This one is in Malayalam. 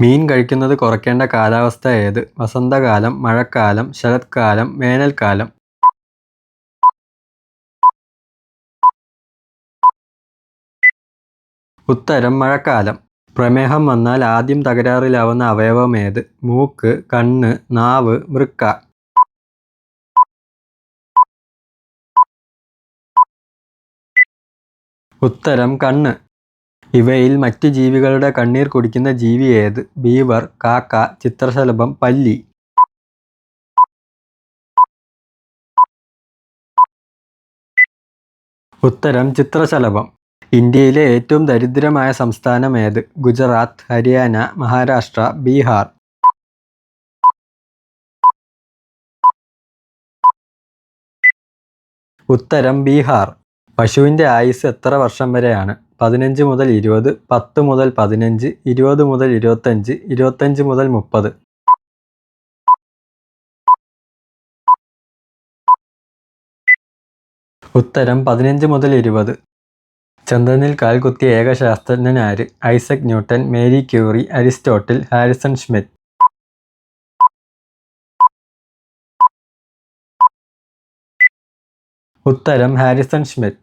മീൻ കഴിക്കുന്നത് കുറയ്ക്കേണ്ട കാലാവസ്ഥ ഏത്? വസന്തകാലം മഴക്കാലം ശരത്കാലം വേനൽക്കാലം. ഉത്തരം മഴക്കാലം. പ്രമേഹം വന്നാൽ ആദ്യം തകരാറിലാവുന്ന അവയവം ഏത്? മൂക്ക് കണ്ണ് നാവ് വൃക്ക. ഉത്തരം കണ്ണ്. ഇവയിൽ മറ്റ് ജീവികളുടെ കണ്ണീർ കുടിക്കുന്ന ജീവി ഏത്? ബീവർ കാക്ക ചിത്രശലഭം പല്ലി. ഉത്തരം ചിത്രശലഭം. ഇന്ത്യയിലെ ഏറ്റവും ദരിദ്രമായ സംസ്ഥാനം ഏത്? ഗുജറാത്ത് ഹരിയാന മഹാരാഷ്ട്ര ബീഹാർ. ഉത്തരം ബീഹാർ. പശുവിന്റെ ആയുസ് എത്ര വർഷം വരെയാണ്? പതിനഞ്ച് മുതൽ ഇരുപത് പത്ത് മുതൽ പതിനഞ്ച് ഇരുപത് മുതൽ ഇരുപത്തഞ്ച് ഇരുപത്തഞ്ച് മുതൽ മുപ്പത്. ഉത്തരം പതിനഞ്ച് മുതൽ ഇരുപത്. ചന്ദ്രനിൽ കാൽകുത്തിയ ഏക ശാസ്ത്രജ്ഞനാര് Isaac Newton Marie Curie Aristotle Harrison Schmitt ഉത്തരം ഹാരിസൺ ഷ്മിത്ത്